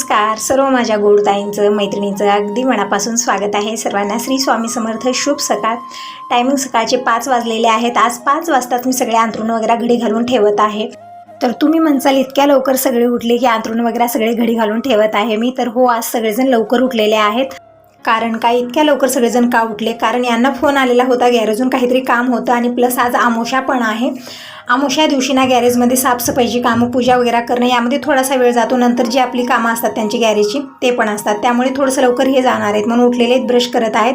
नमस्कार. सर्व माझ्या गोडताईंचं मैत्रिणीचं अगदी मनापासून स्वागत आहे. सर्वांना श्री स्वामी समर्थ. शुभ सकाळ. टायमिंग सकाळचे पाच वाजलेले आहेत. आज पाच वाजताच मी सगळे अंथरूण वगैरे घडी घालून ठेवत आहे. तर तुम्ही म्हणसाल इतक्या लवकर सगळे उठले की अंथरूण वगैरे सगळे घडी घालून ठेवत आहे. मी तर हो आज सगळेजण लवकर उठलेले आहेत. कारण काय? इतक्या लवकर सगळेजण का उठले? कारण यांना फोन आलेला होता गॅरेजून काहीतरी काम होतं आणि प्लस आज आमोशा पण आहे. आमोशा दिवशी ना गॅरेजमध्ये साफसफाईची कामं पूजा वगैरे करणं यामध्ये थोडासा वेळ जातो. नंतर जी आपली कामं असतात त्यांची गॅरेजची ते पण असतात. त्यामुळे थोडंसं लवकर हे जाणार आहेत. म्हणून उठलेले आहेत ब्रश करत आहेत.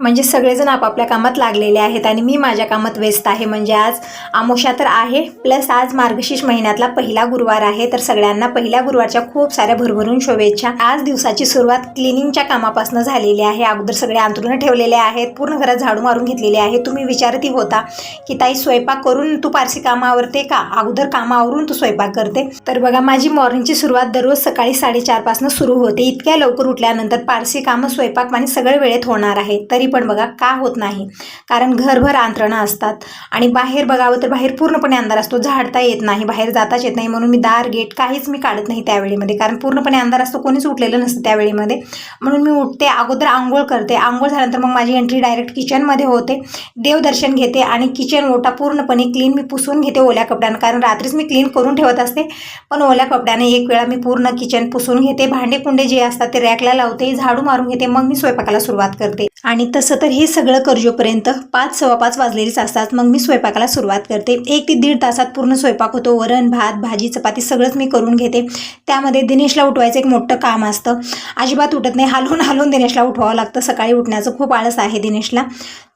म्हणजे सगळेजण आपापल्या कामात लागलेले आहेत आणि मी माझ्या कामात व्यस्त आहे. म्हणजे आज आमोशा तर आहे प्लस आज मार्गशीर्ष महिन्यातला पहिला गुरुवार आहे. तर सगळ्यांना पहिल्या गुरुवारच्या खूप साऱ्या भरभरून शुभेच्छा. आज दिवसाची सुरुवात क्लिनिंगच्या कामापासून झालेली आहे. अगोदर सगळे अंतरुण ठेवलेले आहेत पूर्ण घरात झाडू मारून घेतलेले आहे. तुम्ही विचारती होता की ताई स्वयंपाक करून तू पारसी कामावरते का? अगोदर कामावरून तू स्वयंपाक करते. तर बघा माझी मॉर्निंगची सुरुवात दररोज सकाळी साडेचारपासून सुरू होते. इतक्या लवकर उठल्यानंतर पारसी कामं स्वयंपाक आणि सगळं वेळेत होणार आहे. तरी पण बघा का होत नाही. कारण घरभर आंतरणं असतात. आणि बाहेर बघावं तर बाहेर पूर्णपणे अंधार असतो. झाडता येत नाही बाहेर जाताच येत नाही. म्हणून मी दार गेट काहीच मी काढत नाही त्यावेळेमध्ये. कारण पूर्णपणे अंधार असतो. कोणीच उठलेलं नसतं त्यावेळेमध्ये. म्हणून मी उठते अगोदर आंघोळ करते. आंघोळ झाल्यानंतर मग माझी एंट्री डायरेक्ट किचनमध्ये होते. देवदर्शन घेते आणि किचन ओटा पूर्णपणे क्लीन मी पुसून घेते ओल्या कपड्यानं. कारण रात्रीच मी क्लीन करून ठेवत असते. पण ओल्या कपड्याने एक वेळा मी पूर्ण किचन पुसून घेते. भांडे कुंडे जे असतात ते रॅकला लावते. झाडू मारून घेते. मग मी स्वयंपाकाला सुरुवात करते. आणि तसं तर हे सगळं करजोपर्यंत पाच सव्वा पाच वाजलेलीच असतात मग मी स्वयंपाकाला सुरुवात करते. एक ते दीड तासात पूर्ण स्वयंपाक होतो. वरण भात भाजी चपाती सगळंच मी करून घेते. त्यामध्ये दिनेशला उठवायचं एक मोठं काम असतं. अजिबात उठत नाही. हलवून हलवून दिनेशला उठवावं लागतं. सकाळी उठण्याचं खूप आळस आहे दिनेशला.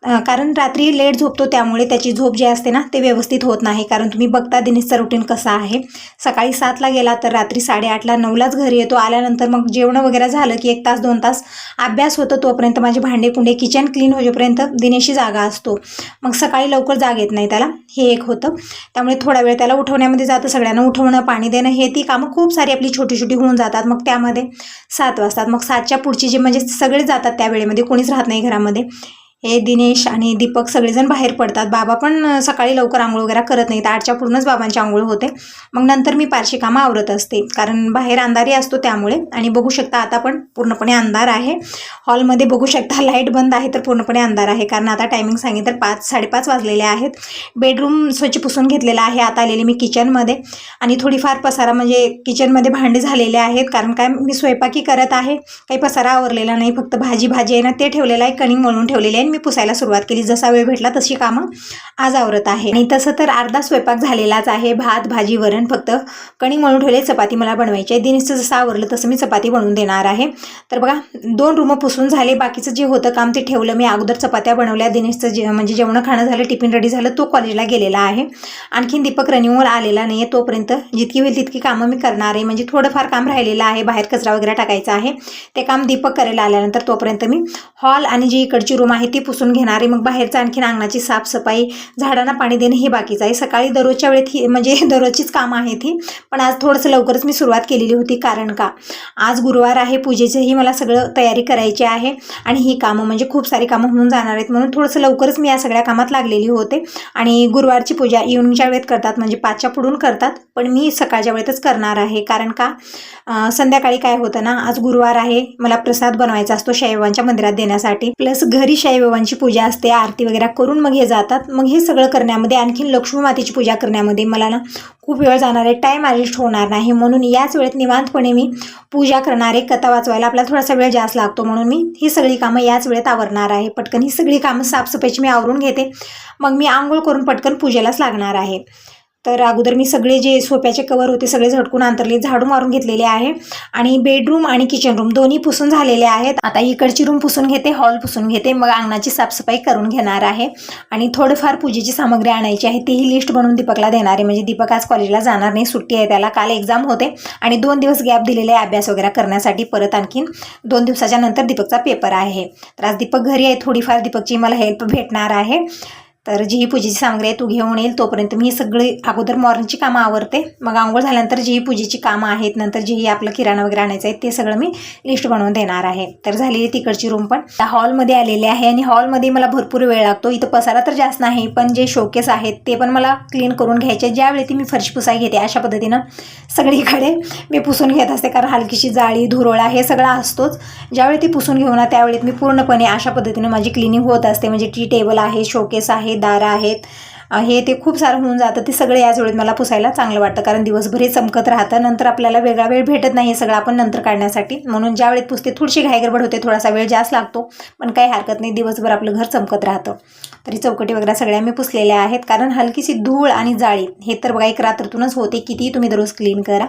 कारण रात्री लेट झोपतो त्यामुळे त्याची झोप जी असते ना ते व्यवस्थित होत नाही. कारण तुम्ही बघता दिनेशचा रुटीन कसा आहे. सकाळी सातला गेला तर रात्री साडेआठला नऊलाच घरी येतो. आल्यानंतर मग जेवण वगैरे झालं की एक तास दोन तास अभ्यास होतो. तोपर्यंत माझे भांडे कुंडे किचन क्लीन होईपर्यंत दिनेशी जागा असतो. मग सकाळी लवकर जाग येत नाही त्याला. हे एक होतं. त्यामुळे थोडा वेळ त्याला उठवण्यामध्ये जातं. सगळ्यांना उठवणं पाणी देणं हे ती कामं खूप सारी आपली छोटी छोटी होऊन जातात. मग त्यामध्ये सात वाजतात. मग सातच्या पुढची जे म्हणजे सगळे जातात त्या वेळेमध्ये कोणीच राहत नाही घरामध्ये. हे दिनेश आणि दीपक सगळेजण बाहेर पडतात. बाबा पण सकाळी लवकर आंघोळ वगैरे करत नाहीत. आठच्या पूर्णच बाबांची आंघोळ होते. मग नंतर मी पारशी कामं आवरत असते. कारण बाहेर अंधारी असतो त्यामुळे. आणि बघू शकता आता पण पूर्णपणे अंधार आहे. हॉलमध्ये बघू शकता लाइट बंद आहे तर पूर्णपणे अंधार आहे. कारण आता टायमिंग सांगितलं तर पाच साडेपाच वाजलेले आहेत. बेडरूम स्वच्छ पुसून घेतलेला आहे. आता आलेले मी किचनमध्ये. आणि थोडीफार पसारा म्हणजे किचनमध्ये भांडे झालेले आहेत. कारण काय मी स्वयंपाकी करत आहे. काही पसारा आवरलेला नाही. फक्त भाजी भाजी आहे ना ते ठेवलेलं आहे. कणिंग म्हणून ठेवलेले आहे. मी पुसायला सुरुवात केली. जसा वेळ भेटला तशी कामं आज आवरत आहे. आणि तसं तर अर्धा स्वयंपाक झालेलाच आहे. भात भाजी वरण फक्त कणिक मळून ठेवले. चपाती मला बनवायची आहे. दिनेशचं जसं आवरलं तसं मी चपाती बनवून देणार आहे. तर बघा दोन रूमं पुसून झाले. बाकीचं जे होतं काम ते ठेवलं. मी अगोदर चपात्या बनवल्या. दिनेशचं जे म्हणजे जेवण खाणं झालं टिफिन रेडी झालं तो कॉलेजला गेलेला आहे. आणखीन दीपक रनिंगवर आलेला नाही आहे तोपर्यंत. जितकी होईल तितकी कामं मी करणार आहे. म्हणजे थोडंफार काम राहिलेलं आहे. बाहेर कचरा वगैरे टाकायचा आहे. ते काम दीपक करायला आल्यानंतर तोपर्यंत मी हॉल आणि जी इकडची रूम आहे ती पुसून घेणारे मग बाहेरचं आणखीन अंगणाची साफसफाई झाडांना पाणी देणं हे बाकीचं आहे. सकाळी दररोजच्या वेळेत ही म्हणजे दररोजचीच कामं आहेत ही. पण आज थोडंसं लवकरच मी सुरुवात केलेली होती कारण का? आज गुरुवार आहे पूजेचंही मला सगळं तयारी करायची आहे आणि ही कामं म्हणजे खूप सारी कामं होऊन जाणार आहेत. म्हणून थोडंसं लवकरच मी या सगळ्या कामात लागलेली होते. आणि गुरुवारची पूजा इव्हनिंगच्या वेळेत करतात म्हणजे पाचच्या पुढून करतात. पण मी सकाळच्या वेळेतच करणार आहे कारण का? संध्याकाळी काय होतं ना आज गुरुवार आहे मला प्रसाद बनवायचा असतो शैवांच्या मंदिरात देण्यासाठी. प्लस घरी देवांची पूजा असते आरती वगैरे करून मग हे जातात. मग हे सगळं करण्यामध्ये आणखीन लक्ष्मी मातेची पूजा करण्यामध्ये मला ना खूप वेळ जाणार आहे. टाईम ॲडजस्ट होणार नाही. म्हणून याच वेळेत निवांतपणे मी पूजा करणारे कथा वाचवायला आपला थोडासा वेळ जास्त लागतो. म्हणून मी ही सगळी कामं याच वेळेत आवरणार आहे. पटकन ही सगळी कामं साफसफाईची मी आवरून घेते. मग मी आंघोळ करून पटकन पूजेलाच लागणार आहे. तर अगोदर मी सगळे जे सोप्याचे कवर होते सगळे झटकून अंतरले झाडू मारून घेतलेले आहे. आणि बेडरूम आणि किचन रूम दोन्ही पुसून झालेले आहेत. आता इकडची रूम पुसून घेते हॉल पुसून घेते. मग अंगणाची साफसफाई करून घेणार आहे. आणि थोडंफार पूजेची सामग्री आणायची आहे. तीही लिस्ट बनवून दीपकला देणार आहे. म्हणजे दीपक आज कॉलेजला जाणार नाही. सुट्टी आहे. त्याला काल एक्झाम होते. आणि दोन दिवस गॅप दिलेले आहे अभ्यास वगैरे करण्यासाठी. परत आणखीन दोन दिवसाच्या नंतर दीपकचा पेपर आहे. तर आज दीपक घरी आहे. थोडीफार दीपकची मला हेल्प भेटणार आहे. तर जी ही पूजेची सामग्री आहे तू घेऊन येईल तोपर्यंत. मी सगळी अगोदर मॉर्निंगची कामं आवरते. मग आंघोळ झाल्यानंतर जी ही पूजेची कामं आहेत नंतर जी ही आपलं किराणा वगैरे आणायचं आहे ते सगळं मी लिस्ट बनवून देणार आहे. तर झाली तिकडची रूम पण. त्या हॉलमध्ये आलेले आहे आणि हॉलमध्ये मला भरपूर वेळ लागतो. इथं पसारा तर जास्त नाही पण जे शोकेस आहेत ते पण मला क्लीन करून घ्यायचे ज्यावेळी ती मी फरशी पुसाई घेते अशा पद्धतीनं सगळीकडे मी पुसून घेत असते. कारण हलकीशी जाळी धुरोळा हे सगळं असतोच. ज्यावेळी ती पुसून घेऊ ना त्यावेळी मी पूर्णपणे अशा पद्धतीनं माझी क्लिनिंग होत असते. म्हणजे टी टेबल आहे शोकेस आहे दारं आहेत. हे ते खूप सारं होऊन जातं. ते सगळे याच वेळेत मला पुसायला चांगलं वाटतं. कारण दिवसभर हे चमकत राहतं. नंतर आपल्याला वेगळा वेळ भेटत नाही हे सगळं आपण नंतर काढण्यासाठी. म्हणून ज्या वेळेत पुसते थोडीशी घाईगडबड होते थोडासा वेळ जास्त लागतो. पण काही हरकत नाही. दिवसभर आपलं घर चमकत राहतं. तरी चौकटी वगैरे सगळ्या मी पुसलेल्या आहेत. कारण हलकीशी धूळ आणि जाळी हे तर बघा एक रात्रीतूनच होते. कितीही तुम्ही दररोज क्लीन करा.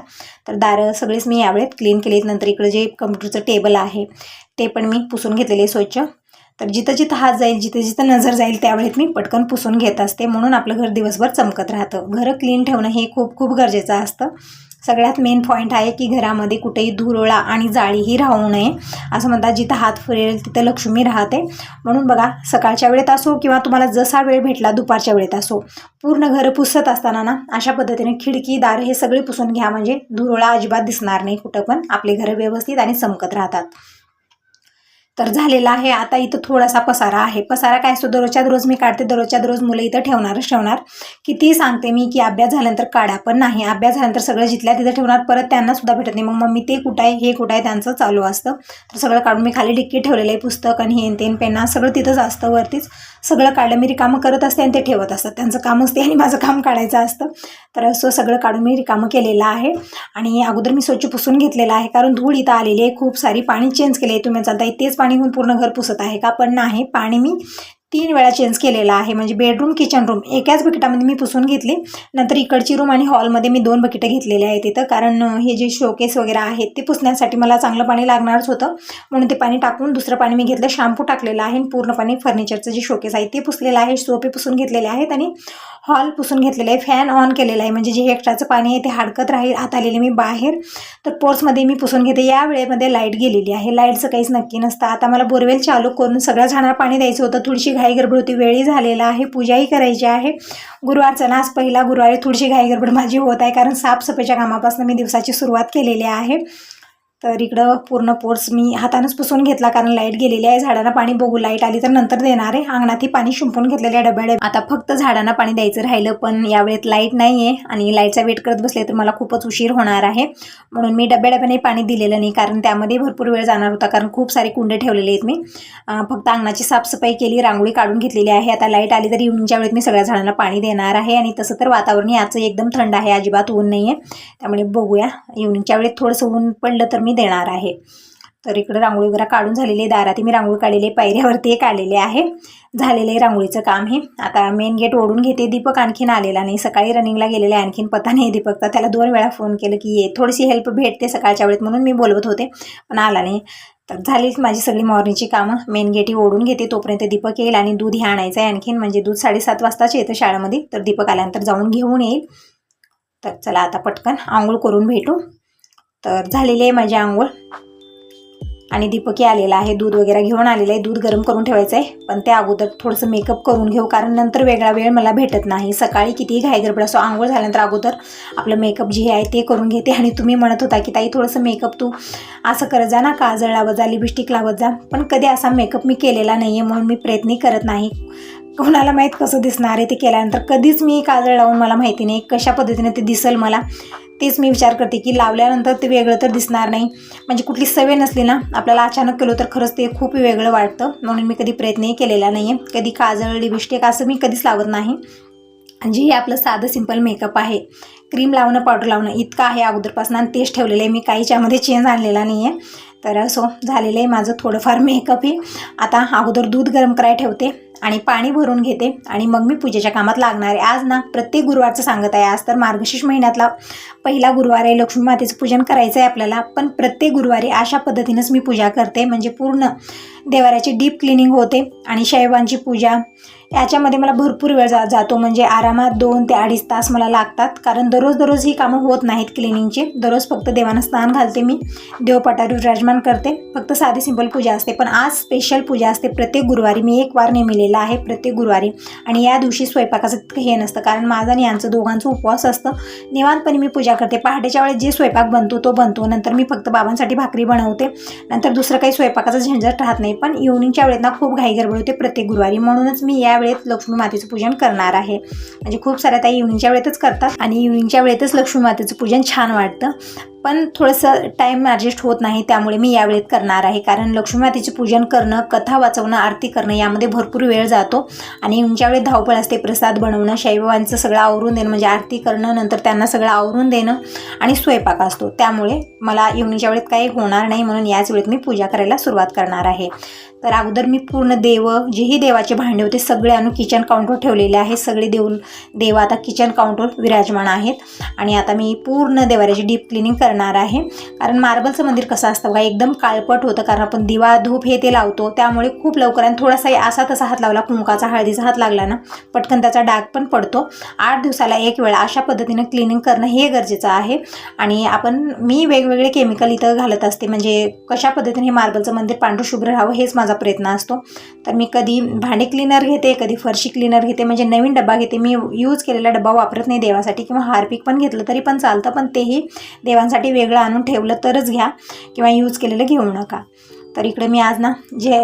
तर दारं सगळीच मी यावेळेत क्लीन केलीत नंतर इकडे जे कम्प्युटरचं टेबल आहे ते पण मी पुसून घेतलेले स्वच्छ. तर जिथं जिथं हात जाईल जिथं जिथं नजर जाईल त्यावेळेत मी पटकन पुसून घेत असते. म्हणून आपलं घर दिवसभर चमकत राहतं. घरं क्लीन ठेवणं हे खूप खूप गरजेचं असतं. सगळ्यात मेन पॉईंट आहे की घरामध्ये कुठेही धुरोळा आणि जाळीही राहू नये. असं म्हणतात जिथं हात फुरेल तिथं लक्ष्मी राहते. म्हणून बघा सकाळच्या वेळेत असो किंवा तुम्हाला जसा वेळ भेटला दुपारच्या वेळेत असो पूर्ण घरं पुसत असताना ना अशा पद्धतीने खिडकी दार हे सगळे पुसून घ्या. म्हणजे धुरोळा अजिबात दिसणार नाही कुठं पण. आपले घरं व्यवस्थित आणि चमकत राहतात. तर झालेला आहे. आता इथं थोडासा पसारा आहे. पसारा काय असतो? दररोजच्या रोज मी काढते. दररोजच्या रोज मुलं इथं ठेवणारच ठेवणार. किती सांगते मी की अभ्यास झाल्यानंतर काढा पण नाही. अभ्यास झाल्यानंतर सगळं जिथल्या तिथं ठेवणार परत त्यांना सुद्धा भेटत नाही. मग मम्मी ते कुठं आहे? हे कुठं आहे? त्यांचं चालू असतं. तर सगळं काढून मी खाली डिक्की ठेवलेलं आहे पुस्तक आणि हेन तेन पेना सगळं तिथंच असतं वरतीच. सगळं काढलं. मी रिकामं करत असते आणि ते ठेवत असतात. त्यांचं काम असते आणि माझं काम काढायचं असतं. तर असं सगळं काढून मी रिकामं केलेलं आहे. आणि अगोदर मी स्वच्छ पुसून घेतलेलं आहे. कारण धूळ इथं आलेली आहे. खूप सारी पाणी चेंज केले आहे. तुम्ही चालता तेच पाणी घेऊन पूर्ण घर पुसत आहे का? पण नाही. पाणी मी तीन वेळा चेंज केलेला आहे. म्हणजे बेडरूम किचन रूम एकाच बकेटामध्ये मी पुसून घेतली. नंतर इकडची रूम आणि हॉलमध्ये मी दोन बकेटं घेतलेले आहेत तिथं कारण हे जे शोकेस वगैरे आहेत ते पुसण्यासाठी मला चांगलं पाणी लागणारच होतं. म्हणून ते पाणी टाकून दुसरं पाणी मी घेतलं. शॅम्पू टाकलेलं आहे आणि पूर्णपणे फर्निचरचं जे शोकेस आहे ते पुसलेलं आहे. सोपे पुसून घेतलेले आहेत आणि हॉल पुसून घेतलेलं आहे. फॅन ऑन केलेलं आहे. म्हणजे जे एक्स्ट्राचं पाणी आहे ते हडकत राहील. आत आलेले मी बाहेर. तर पोर्समध्ये मी पुसून घेते. या वेळेमध्ये लाइट गेलेली आहे. लाईटचं काहीच नक्की नसतं. आता मला बोरवेल चालू करून सगळ्या झाडांना पाणी द्यायचं होतं. थोडीशी घाई गडबड होती वेळी झालेला आहे पूजाही करायची आहे. गुरुवारचा ना आज पहिला गुरुवारी थोडीशी घाई गडबड माझी होत आहे कारण साफसफाईच्या कामापासून मी दिवसाची सुरुवात केलेली आहे. तर इकडं पूर्ण पोर्स मी हातानंच पुसून घेतला कारण लाइट गेलेली आहे. झाडांना पाणी बघू लाइट आली तर नंतर देणार आहे. अंगणातही पाणी शिंपून घेतलेल्या डब्याडे आता फक्त झाडांना पाणी द्यायचं राहिलं पण यावेळेत लाइट नाही आहे आणि लाईटचा वेट करत बसले तर मला खूपच उशीर होणार आहे. म्हणून मी डब्या डब्याने पाणी दिलेलं नाही कारण त्यामध्ये भरपूर वेळ जाणार होता कारण खूप सारे कुंडे ठेवलेले आहेत मी. फक्त अंगणाची साफसफाई केली रांगोळी काढून घेतलेली आहे. आता लाइट आली तर इव्हनिंगच्या वेळेत मी सगळ्या झाडांना पाणी देणार आहे आणि तसं तर वातावरण याचं एकदम थंड आहे अजिबात ऊन नाही आहे त्यामुळे बघूया इव्हनिंगच्या वेळेत थोडंसं ऊन पडलं तर मी देणार आहे. तर इकडं रांगोळी वगैरे काढून झालेली आहे. दारात मी रांगोळी काढलेली आहे. पायऱ्यावरती एक आलेले आहे. झालेलं आहे रांगोळीचं काम हे. आता मेन गेट ओढून घेते. दीपक आणखीन आलेला नाही. सकाळी रनिंगला गेलेला आहे. आणखीन पता नाही दीपकचा. त्याला दोन वेळा फोन केलं की ये. थोडीशी हेल्प भेटते सकाळच्या वेळेत म्हणून मी बोलवत होते. पण आला नाही. तर झालीच माझी सगळी मॉर्निंगची कामं. मेन गेटही ओढून घेते. तोपर्यंत दीपक येईल आणि दूध हे आणायचं आहे आणखीन. म्हणजे दूध साडेसात वाजताच येतं शाळेमध्ये. तर दीपक आल्यानंतर जाऊन घेऊन येईल. तर चला आता पटकन आंघोळ करून भेटू. तर झालेली आहे माझी आंघोळ. आणि दीपकी आलेला आहे दूध वगैरे घेऊन आलेलं आहे दूध गरम करून ठेवायचं आहे. पण त्या अगोदर थोडंसं मेकअप करून घेऊ कारण नंतर वेगळा वेळ मला भेटत नाही. सकाळी कितीही घाई गडबड असो आंघोळ झाल्यानंतर अगोदर आपलं मेकअप जे आहे ते करून घेते. आणि तुम्ही म्हणत होता की ताई थोडंसं मेकअप तू असं करत जा ना काजळ लावत जा लिपस्टिक लावत जा. पण कधी असा मेकअप मी केलेला नाही आहे म्हणून मी प्रयत्नही करत नाही. कोणाला माहीत कसं दिसणार आहे ते केल्यानंतर कधीच मी काजळ लावून मला माहिती नाही कशा पद्धतीने ते दिसेल मला तेच मी विचार करते की लावल्यानंतर ते वेगळं तर दिसणार नाही. म्हणजे कुठली सवय नसली ना आपल्याला अचानक केलं तर खरंच ते खूप वेगळं वाटतं. म्हणून मी कधी प्रयत्नही केलेला नाही आहे कधी काजळ लिपस्टिक असं मी कधीच लावत नाही. जे हे आपलं साधं सिंपल मेकअप आहे. क्रीम लावणं पावडर लावणं इतकं आहे अगोदरपासून आणि तेच ठेवलेलं आहे. मी काही याच्यामध्ये चेंज आणलेला नाही आहे तर असो झालेलं आहे. माझं थोडंफार मेकअप हे आता अगोदर दूध गरम करायला ठेवते. आणि पाणी भरून घेते. आणि मग मी पूजेच्या कामात लागणार आहे. आज ना प्रत्येक गुरुवारचं सांगत आहे. आज तर मार्गशीर्ष महिन्यातला पहिला गुरुवार आहे. लक्ष्मी मातेचं पूजन करायचं आहे आपल्याला. पण प्रत्येक गुरुवारी अशा पद्धतीनंच मी पूजा करते. म्हणजे पूर्ण देवाऱ्याची डीप क्लिनिंग होते. आणि शैवांची पूजा याच्यामध्ये मला भरपूर वेळ जा जातो. म्हणजे आरामात दोन ते अडीच तास मला लागतात. कारण दररोज दररोज ही कामं होत नाहीत क्लिनिंगची. दररोज फक्त देवांना स्नान घालते मी. देवपाटावर विराजमान करते. फक्त साधी सिंपल पूजा असते. पण आज स्पेशल पूजा असते. प्रत्येक गुरुवारी मी एक वार नेमिलेला आहे. प्रत्येक गुरुवारी. आणि या दिवशी स्वयंपाकाचं हे नसतं. कारण माझं आणि यांचं दोघांचं उपवास असतं. निवांतपणे मी पूजा करते. पहाटेच्या वेळेस जे स्वयंपाक बनतो तो बनतो. नंतर मी फक्त बाबांसाठी भाकरी बनवते. नंतर दुसरं काही स्वयंपाकाचं झंझट राहत नाही. पण इव्हनिंगच्या वेळेत ना खूप घाई गडबड होते प्रत्येक गुरुवारी. म्हणूनच मी या वेळेत लक्ष्मी मातेचं पूजन करणार आहे. म्हणजे खूप साऱ्या ताई इव्हनिंगच्या वेळेतच करतात आणि इव्हनिंगच्या वेळेतच लक्ष्मी मातेचं पूजन छान वाटतं. पण थोडंसं टाईम ॲडजस्ट होत नाही त्यामुळे मी यावेळेत करणार आहे. कारण लक्ष्मी मातेचे पूजन करणं कथा वाचवणं आरती करणं यामध्ये भरपूर वेळ जातो. आणि इव्हनिंगच्या धावपळ असते प्रसाद बनवणं शाईबाबांचं सगळं आवरून देणं म्हणजे आरती करणं नंतर त्यांना सगळं आवरून देणं आणि स्वयंपाक असतो. त्यामुळे मला येऊनच्या वेळेत काही होणार नाही म्हणून याच वेळेत मी पूजा करायला सुरुवात करणार आहे. तर अगोदर मी पूर्ण देव जेही देवाचे भांडे होते सगळे आणून किचन काउंटर ठेवलेले आहे. सगळे देव देव आता किचन काउंटर विराजमान आहेत. आणि आता मी पूर्ण देवाऱ्याची डीप क्लिनिंग करणार आहे. कारण मार्बलचं मंदिर कसं असतं बघा एकदम काळपट होतं. कारण आपण दिवा धूप हे ते लावतो. त्यामुळे खूप लवकर आणि थोडासा असा तसा हात लावला कुंकाचा हळदीचा हात लागला ना पटकन त्याचा डाग पण पडतो. आठ दिवसाला एक वेळा अशा पद्धतीनं क्लिनिंग करणं हे गरजेचं आहे. आणि आपण मी वेगवेगळे केमिकल इथं घालत असते. म्हणजे कशा पद्धतीने हे मार्बलचं मंदिर पांढरशुभ्र राहावं हेच माझा प्रयत्न असतो. तर मी कधी भांडे क्लिनर घेते कधी फरशी क्लिनर घेते. म्हणजे नवीन डबा घेते. मी यूज केलेला डबा वापरत नाही देवासाठी. किंवा हार्पिक पण घेतलं तरी पण चालतं. पण तेही देवांसाठी वेगळं आणून ठेवलं तरच घ्या किंवा यूज केलेलं घेऊ नका. तर इकडे मी आज ना जे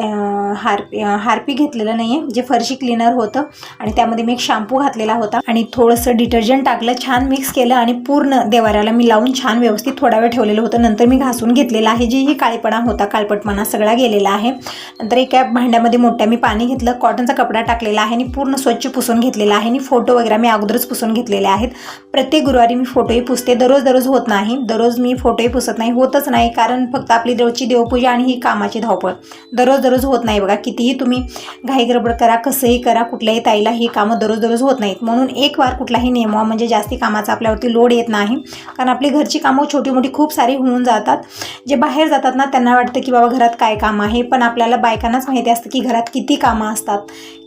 हारपी हारपी घेतलेलं नाही आहे जे फरशी क्लिनर होतं आणि त्यामध्ये मी एक शॅम्पू घातलेला होता आणि थोडंसं डिटर्जंट टाकलं छान मिक्स केलं आणि पूर्ण देवाऱ्याला मी लावून छान व्यवस्थित थोडा वेळ ठेवलेलं होतं. नंतर मी घासून घेतलेलं आहे जे ही काळेपणा होता काळपटपणा सगळा गेलेला आहे. नंतर एका भांड्यामध्ये मोठ्या मी पाणी घेतलं कॉटनचा कपडा टाकलेला आहे आणि पूर्ण स्वच्छ पुसून घेतलेला आहे आणि फोटो वगैरे मी अगोदरच पुसून घेतलेले आहेत. प्रत्येक गुरुवारी मी फोटोही पुसते दररोज दररोज होत नाही. दररोज मी फोटोही पुसत नाही होतच नाही कारण फक्त आपली रोजची देवपूजा आणि ही काम कामाची धावपळ. दररोज दररोज होत नाही बघा. कितीही तुम्ही घाई गडबड करा कसंही करा कुठल्याही ताईला ही कामं दररोज दररोज होत नाहीत. म्हणून एक वार कुठलाही नेमवा म्हणजे जास्ती कामाचा आपल्यावरती लोड येत नाही. कारण आपली घरची कामं छोटी मोठी खूप सारी होऊन जातात. जे बाहेर जातात ना त्यांना वाटतं की बाबा घरात काय काम आहे? पण आपल्याला बायकांनाच माहिती असतं की घरात किती कामं असतात.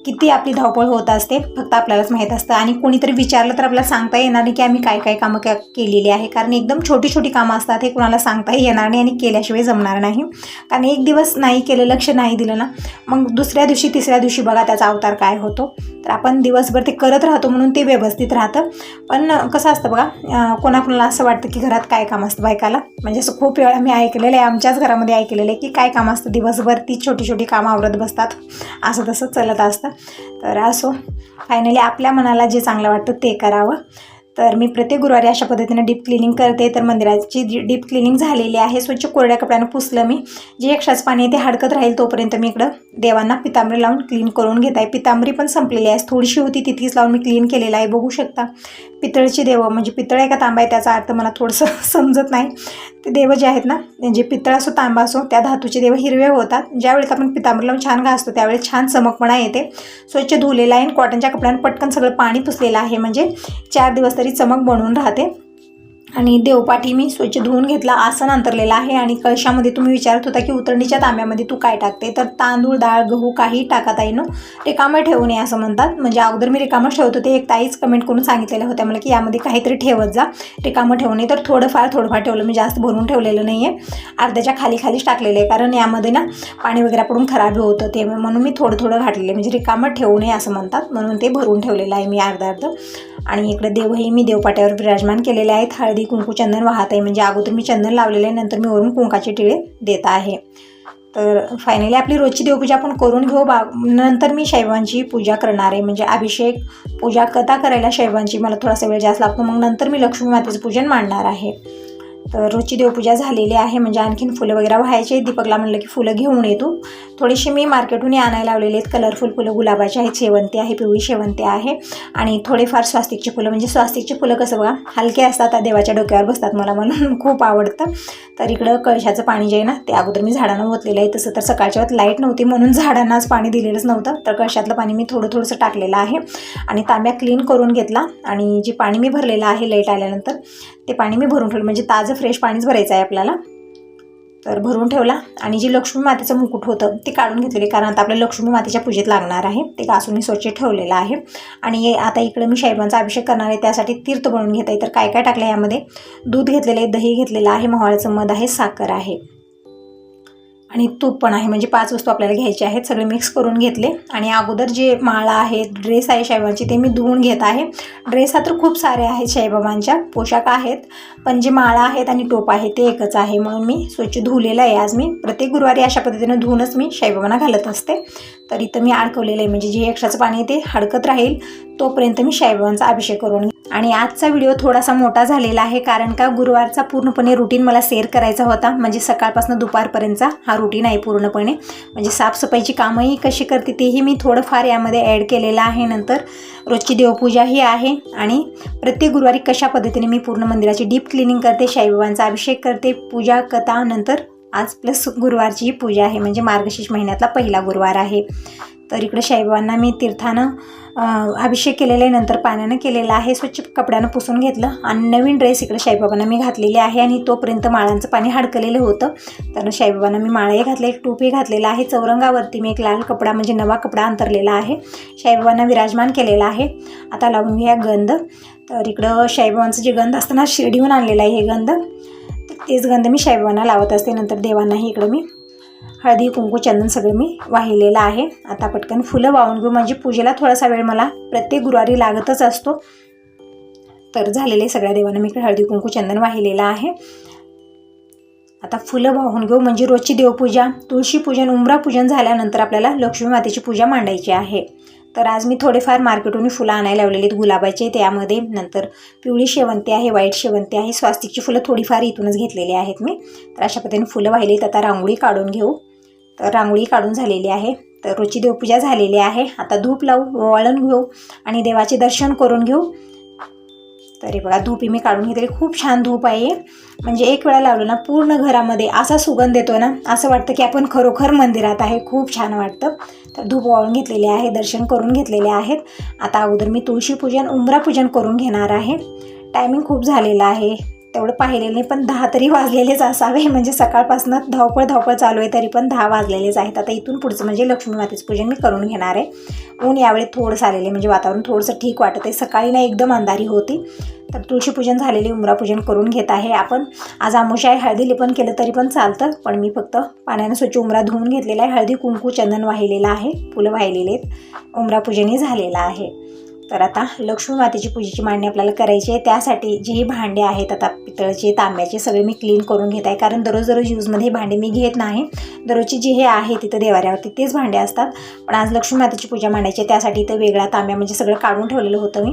किती आपली धावपळ होत असते फक्त आपल्यालाच माहीत असतं. आणि कोणीतरी विचारलं तर आपल्याला सांगता येणार नाही की आम्ही काय काय कामं का केलेली आहे. कारण एकदम छोटी छोटी कामं असतात हे कुणाला सांगताही येणार नाही आणि केल्याशिवाय जमणार नाही. कारण एक दिवस नाही केलं लक्ष नाही दिलं ना मग दुसऱ्या दिवशी तिसऱ्या दिवशी बघा त्याचा अवतार काय होतो. तर आपण दिवसभर ते करत राहतो म्हणून ते व्यवस्थित राहतं. पण कसं असतं बघा कोणाकोणाला असं वाटतं की घरात काय काम असतं बायकाला? म्हणजे असं खूप वेळा मी ऐकलेलं आहे आमच्याच घरामध्ये ऐकलेलं आहे की काय काम असतं? दिवसभर ती छोटी छोटी कामं आवरत बसतात. असं तसं चलत असतं. तर असो फायनली आपल्या मनाला जे चांगलं वाटतं ते करावं. तर मी प्रत्येक गुरुवारी अशा पद्धतीने डीप क्लिनिंग करते. तर मंदिराची जी डीप क्लिनिंग झालेली आहे स्वच्छ कोरड्या कपड्यानं पुसलं मी. जे एक्स्ट्राच पाणी आहे ते हडकत राहील तोपर्यंत मी इकडं देवांना पितांबरी लावून क्लीन करून घेत आहे. पितांबरी पण संपलेली आहे. थोडीशी होती तिथीच लावून मी क्लीन केलेलं आहे. बघू शकता. पितळची देव म्हणजे पितळ आहे का तांबा आहे त्याचा अर्थ मला थोडंसं समजत नाही. ते देव जे आहेत ना जे पितळ असो तांबा असो त्या धातूचे देव हिरवे होतात. ज्यावेळेस आपण पितांबरी लावून छान घासतो त्यावेळेस छान चमकपणा येते. स्वच्छ धुलेला आहे कॉटनच्या कपड्यानं पटकन सगळं पाणी पुसलेलं आहे. म्हणजे चार दिवस तरी चमक बनवून राहते. आणि देवपाठी मी स्वच्छ धुवून घेतला आसन अंतरलेला आहे आणि कळशामध्ये तुम्ही विचारत होता की उतरणीच्या तांब्यामध्ये तू काय टाकते? तर तांदूळ डाळ गहू काही टाका ताईनं. रिकामं ठेवू नये असं म्हणतात. म्हणजे अगोदर मी रिकामं ठेवत होते. एक ताईच कमेंट करून सांगितलेल्या होत्या. मला की यामध्ये काहीतरी ठेवत जा. रिकामं ठेवू नये. तर थोडंफार थोडंफार ठेवलं. मी जास्त भरून ठेवलेलं नाही आहे अर्ध्याच्या खाली खालीच टाकलेलं आहे. कारण यामध्ये ना पाणी वगैरे पडून खराब होतं. ते म्हणून मी थोडं थोडं घातलेलं आहे. म्हणजे रिकामं ठेवू नये असं म्हणतात. म्हणून ते भरून ठेवलेलं आहे मी अर्धा अर्ध. आणि इकडे देवही मी देवपाट्यावर विराजमान केलेले आहेत. हळदी कुंकू चंदन वाहत आहे. म्हणजे अगोदर मी चंदन लावलेलं आहे नंतर मी वरून कुंकाचे टिळे देत आहे. तर फायनली आपली रोजची देवपूजा आपण करून घेऊ. बा नंतर मी शैवांची पूजा करणार आहे. म्हणजे अभिषेक पूजा कथा करायला शैवांची मला थोडासा वेळ जास्त लागतो. मग नंतर मी लक्ष्मी मातेचं पूजन मांडणार आहे. तर रोजची देवपूजा झालेली आहे. म्हणजे आणखीन फुलं वगैरे व्हायचे. दीपकला म्हणलं की फुलं घेऊन येतो थोडीशी मी मार्केटहून आणायला लावलेली आहेत. कलरफुल फुलं गुलाबाची आहेत शेवंती आहे पिवळी शेवंती आहे. आणि थोडेफार स्वास्तिकची फुलं. म्हणजे स्वास्तिकची फुलं कसं बघा हलके असतात देवाच्या डोक्यावर बसतात मला म्हणून खूप आवडतं. तर इकडं कळशाचं पाणी जे आहे ना ते अगोदर मी झाडांना ओतलेलं आहे. तसं तर सकाळच्या वेळात लाइट नव्हती म्हणून झाडांनाच पाणी दिलेलंच नव्हतं. तर कळशातलं पाणी मी थोडं थोडंसं टाकलेलं आहे. आणि तांब्या क्लीन करून घेतला. आणि जे पाणी मी भरलेलं आहे लाइट आल्यानंतर ते पाणी मी भरून ठेवलं. म्हणजे ताजं फ्रेश पाणीच भरायचं आहे आपल्याला. तर भरून ठेवला. आणि जे लक्ष्मी मातेचं मुकुट होतं ते काढून घेतलेले कारण आता आपल्या लक्ष्मी मातेच्या पूजेत लागणार आहे. ते घासून मी स्वच्छ ठेवलेलं आहे. आणि आता इकडे मी शाईबांचा अभिषेक करणार आहे. त्यासाठी तीर्थ बनवून घेत आहे. तर काय काय टाकलं आहे यामध्ये? दूध घेतलेलं आहे दही घेतलेलं आहे मोहळाचं मध आहे साखर आहे. आणि तूप पण आहे. म्हणजे पाच वस्तू आपल्याला घ्यायच्या आहेत. सगळे मिक्स करून घेतले. आणि अगोदर जे माळा आहे ड्रेस आहे साईबाबांची ते मी धुवून घेत आहे. ड्रेस हा तर खूप सारे आहेत साईबाबांच्या पोशाख आहेत. पण जे माळा आहेत आणि टोप आहे ते एकच आहे. म्हणून मी स्वच्छ धुवलेलं आहे आज मी. प्रत्येक गुरुवारी अशा पद्धतीनं धुवूनच मी साईबाबांना घालत असते. तर इथं मी अडकवलेलं आहे. म्हणजे जे एक्स्ट्राचं पाणी आहे ते हडकत राहील तोपर्यंत मी साईबाबांचा अभिषेक करून आणि आजचा व्हिडिओ थोडासा मोठा झालेला आहे कारण का गुरुवारचा पूर्णपणे रुटीन मला शेअर करायचा होता. म्हणजे सकाळपासून दुपारपर्यंतचा हा रुटीन आहे पूर्णपणे. म्हणजे साफसफाईची कामंही कशी करते तेही मी थोडंफार यामध्ये ॲड केलेलं आहे. नंतर रोजची देवपूजाही आहे आणि प्रत्येक गुरुवारी कशा पद्धतीने मी पूर्ण मंदिराची डीप क्लिनिंग करते शाईबाबांचा अभिषेक करते पूजा कथा नंतर आज प्लस गुरुवारची ही पूजा आहे. म्हणजे मार्गशीर्ष महिन्यातला पहिला गुरुवार आहे. तर इकडे साईबाबांना मी तीर्थानं अभिषेक केलेला आहे नंतर पाण्यानं केलेला आहे. स्वच्छ कपड्यानं पुसून घेतलं आणि नवीन ड्रेस इकडे साईबाबांना मी घातलेली आहे आणि तोपर्यंत माळांचं पाणी हडकलेलं होतं. तर साईबाबांना मी माळाही घातले एक टोपी घातलेला आहे. चौरंगावरती मी एक लाल कपडा म्हणजे नवा कपडा अंतरलेला आहे. साईबाबांना विराजमान केलेला आहे. आता लावून घेऊया गंध. तर इकडं साईबाबांचं जे गंध असतं ना शिर्डीहून आणलेलं आहे हे गंध. तर तेच गंध मी साईबाबांना लावत असते. नंतर देवांनाही इकडं मी हळदी कुंकू चंदन सगळं मी वाहिलेलं आहे. आता पटकन फुलं वाहून घेऊ. म्हणजे पूजेला थोडासा वेळ मला प्रत्येक गुरुवारी लागतच असतो. तर झालेले सगळ्या देवांना मी इकडे हळदी कुंकू चंदन वाहिलेलं आहे. आता फुलं वाहून घेऊ. म्हणजे रोजची देवपूजा तुळशी पूजन उमरा पूजन झाल्यानंतर आपल्याला लक्ष्मी मातेची पूजा मांडायची आहे. तर आज मी थोडेफार मार्केटहून फुलं आणायला लावलेली आहेत गुलाबाचे. त्यामध्ये नंतर पिवळी शेवंती आहे व्हाईट शेवंती आहे स्वास्तिकची फुलं थोडीफार इथूनच घेतलेली आहेत मी. तर अशा पद्धतीने फुलं वाहिली आता रांगोळी काढून घेऊ. तर रांगोळी काढून झालेली आहे. तर रोजची देवपूजा झालेली आहे. आता धूप लावू वळण घेऊ आणि देवाचे दर्शन करून घेऊ. तरी बघा धूप मी काढून घेतली खूप छान धूप आहे. म्हणजे एक वेळा लावलं ना पूर्ण घरामध्ये असा सुगंध येतो ना असं वाटतं की आपण खरोखर मंदिरात आहे. खूप छान वाटतं. तर धूप वाळून घेतलेले आहे दर्शन करून घेतलेले आहेत. आता अगोदर मी तुळशी पूजन उंबरा पूजन करून घेणार आहे. टायमिंग खूप झालेला आहे. तेवढं पाहिलेलं नाही पण दहा तरी वाजलेलेच असावे. म्हणजे सकाळपासून धावपळ धावपळ चालू आहे तरी पण दहा वाजलेलेच आहेत. आता इथून पुढचं म्हणजे लक्ष्मी मातेचं पूजन मी करून घेणार आहे. ऊन यावेळी थोडंसं आलेले म्हणजे वातावरण थोडंसं ठीक वाटत आहे. सकाळी ना एकदम अंधारी होती. तर तुळशीपूजन झालेले उमरा पूजन करून घेत आहे आपण. आज आमोशा आहे. पण केलं तरी पण चालतं. पण मी फक्त पाण्यानं स्वच्छ उमरा धुवून घेतलेला आहे. हळदी कुंकू चंदन वाहिलेलं आहे. फुलं वाहिलेले आहेत. उमरा पूजनही झालेलं आहे. तर आता लक्ष्मी मातेची पूजेची मांडणी आपल्याला करायची आहे. त्यासाठी जेही भांडे आहेत आता पितळचे तांब्याचे सगळे मी क्लीन करून घेत आहे. कारण दररोज दररोज यूजमध्ये हे भांडे मी घेत नाही. दररोजचे जे हे आहे तिथं देवाऱ्यावरती तेच भांडे असतात. पण आज लक्ष्मी मातेची पूजा मांडायची आहे. त्यासाठी इथं वेगळा तांब्या म्हणजे सगळं काढून ठेवलेलं होतं मी.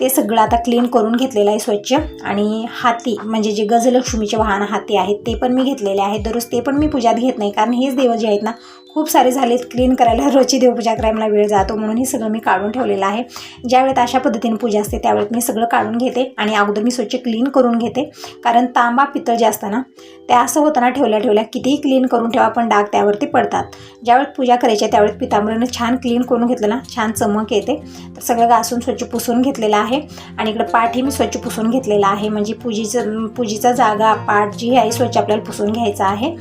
ते सगळं आता क्लीन करून घेतलेलं आहे स्वच्छ. आणि हाती म्हणजे जे गजलक्ष्मीचे वाहन हाती आहेत ते पण मी घेतलेले आहेत. दररोज ते पण मी पूजात घेत नाही. कारण हेच देव जे आहेत ना खूप सारे झालेत क्लीन करायला. रोजची देवपूजा करायला मला वेळ जातो म्हणून हे सगळं मी काढून ठेवलेलं आहे. ज्यावेळेत अशा पद्धतीने पूजा असते त्यावेळेत मी सगळं काढून घेते आणि अगोदर मी स्वच्छ क्लीन करून घेते. कारण तांबा पितळ जे असतं ना ते असं होतं ना ठेवल्या ठेवल्या कितीही क्लीन करून ठेवा पण डाग त्यावरती पडतात. ज्यावेळेस पूजा करायची त्यावेळेस पितांबरीनं छान क्लीन करून घेतलं ना छान चमक येते. तर सगळं घासून स्वच्छ पुसून घेतलेलं आहे आणि इकडं पाठही मी स्वच्छ पुसून घेतलेला आहे. म्हणजे पूजेचं पूजेचा जागा पाठ जी आहे स्वच्छ आपल्याला पुसून घ्यायचा आहे.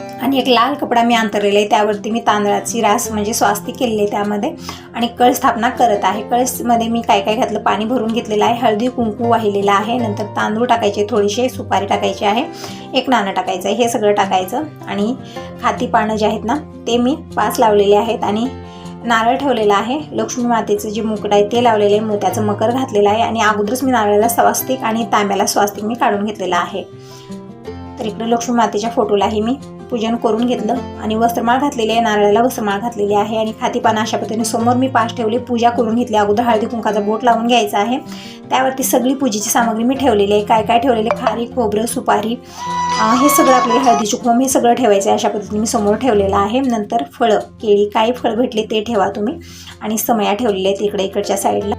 आणि एक लाल कपडा मी अंतरलेला आहे. त्यावरती मी तांदळाची रास म्हणजे स्वास्ती केलेली आहे त्यामध्ये. आणि कळ स्थापना करत आहे. कळसमध्ये मी काय काय घातलं? पाणी भरून घेतलेलं आहे. हळदी कुंकू वाहिलेलं आहे. नंतर तांदूळ टाकायचे थोडेसे सुपारी टाकायची आहे. एक नाणं टाकायचं आहे. हे सगळं टाकायचं. आणि खाती पानं जे आहेत ना ते मी पाच लावलेले आहेत. आणि नारळ ठेवलेला आहे. लक्ष्मी मातेचं जे मुकडं आहे ते लावलेलं आहे. मोत्याचं मकर घातलेलं आहे. आणि अगोदरच मी नारळाला स्वास्तिक आणि तांब्याला स्वास्तिक मी काढून घेतलेलं आहे. तर इकडे लक्ष्मी मातेच्या फोटोलाही मी पूजन करून घेतलं आणि वस्त्रमाळ घातलेली आहे नारळाला वस्त्रमाळ घातलेली आहे आणि खातीपानं अशा पद्धतीने समोर मी पाच ठेवले. पूजा करून घेतली. अगोदर हळदी कुंकाचा बोट लावून घ्यायचा आहे. त्यावरती सगळी पूजेची सामग्री मी ठेवलेली आहे. काय काय ठेवलेले? खारी खोबरं सुपारी हे सगळं आपल्याला हळदीची खोम हे सगळं ठेवायचं आहे. अशा पद्धतीने मी समोर ठेवलेलं आहे. नंतर फळं केळी काही फळं भेटले ते ठेवा तुम्ही. आणि समया ठेवलेल्या आहेत इकडे इकडच्या साईडला.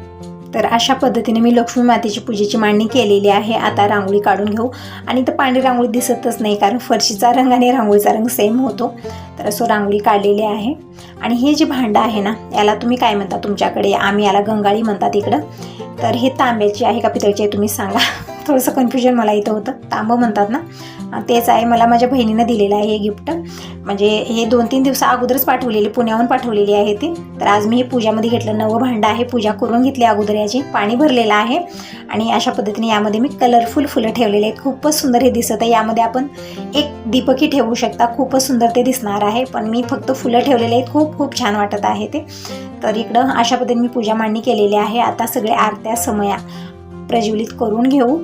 तर अशा पद्धतीने मी लक्ष्मी मातेची पूजेची मांडणी केलेली आहे. आता रांगोळी काढून घेऊ. आणि तर पांढरी रांगोळी दिसतच नाही कारण फरशीचा रंग आणि रांगोळीचा रंग सेम होतो. तर असं रांगोळी काढलेली आहे. आणि हे जे भांडं आहे ना याला तुम्ही काय म्हणता तुमच्याकडे? आम्ही याला गंगाळी म्हणतात इकडं. तर हे तांब्याची आहे का पितळची आहे तुम्ही सांगा. थोडंसं कन्फ्युजन मला इथं होतं. तांबं म्हणतात ना? तेच आहे. मला माझ्या बहिणीनं दिलेलं आहे हे गिफ्ट. म्हणजे हे दोन तीन दिवसा अगोदरच पाठवलेली पुण्याहून पाठवलेली आहे ती. तर आज मी हे पूजामध्ये घेतलं. नवं भांडं आहे पूजा करून घेतली अगोदर याची. पाणी भरलेलं आहे. आणि अशा पद्धतीने यामध्ये मी कलरफुल फुलं ठेवलेली आहेत. खूपच सुंदर हे दिसत आहे. यामध्ये आपण एक दीपकी ठेवू शकता. खूपच सुंदर ते दिसणार आहे. पण मी फक्त फुलं ठेवलेले आहेत. खूप खूप छान वाटत आहे ते. तर इकडं अशा पद्धतीने मी पूजा मांडणी केलेली आहे. आता सगळे आरत्या समया प्रज्वलित करून घेऊ.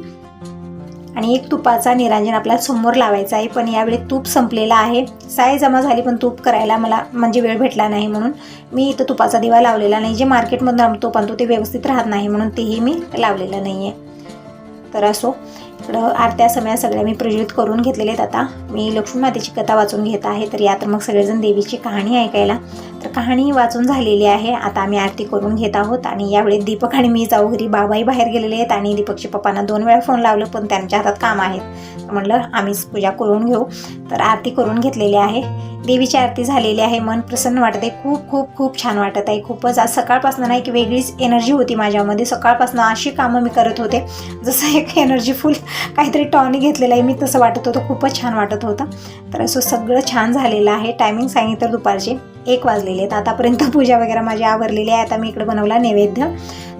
आणि एक तुपाचा निरांजन आपल्याला समोर लावायचा आहे. पण यावेळी तूप संपलेला आहे. साय जमा झाली पण तूप करायला मला म्हणजे वेळ भेटला नाही म्हणून मी इथं तुपाचा दिवा लावलेला नाही. जे मार्केटमधून तूप आणतो ते व्यवस्थित राहत नाही म्हणून तेही मी लावलेलं नाही आहे तर असो. इकडं आरत्या समया सगळ्या मी प्रज्वलित करून घेतलेले आहेत आता. मी लक्ष्मी मातेची कथा वाचून घेत आहे तर या तर मग सगळेजण देवीची कहाणी ऐकायला. तर कहाणी वाचून झालेली आहे. आता आम्ही आरती करून घेत आहोत आणि यावेळी दीपक आणि मी जाऊ घरी. बाबाही बाहेर गेलेले आहेत आणि दीपकच्या पप्पांना दोन वेळा फोन लावलं पण त्यांच्या हातात काम आहेत. म्हटलं आम्हीच पूजा करून घेऊ. तर आरती करून घेतलेली आहे. देवीची आरती झालेली आहे. मन प्रसन्न वाटत आहे खूप खूप खूप छान वाटत आहे. खूपच आज सकाळपासून ना एक वेगळीच एनर्जी होती माझ्यामध्ये. सकाळपासून अशी कामं मी करत होते. जसं एक एनर्जी फुल काहीतरी टॉनिक घेतलेलं आहे. मी तसं वाटत होतं खूपच छान वाटत होतं. तर असं सगळं छान झालेलं आहे. टायमिंग सांगितलं दुपारचे एक वाजलेले आहेत. आतापर्यंत पूजा वगैरे माझी आवरलेली आहे. आता मी इकडे बनवला नैवेद्य.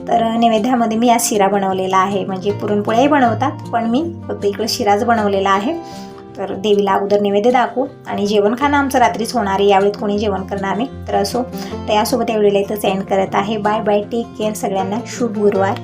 तर नैवेद्यामध्ये मी आज शिरा बनवलेला आहे. म्हणजे पुरणपोळ्याही बनवतात पण मी फक्त इकडं शिराच बनवलेला आहे. तर देवीला अगोदर नैवेद्य दाखवू आणि जेवण खाणं आमचं रात्रीच होणार आहे. यावेळेत कोणी जेवण करणार नाही. तर असो तर यासोबत एवढेला इथं सेंड करत आहे. बाय बाय टेक केअर सगळ्यांना शुभ गुरुवार.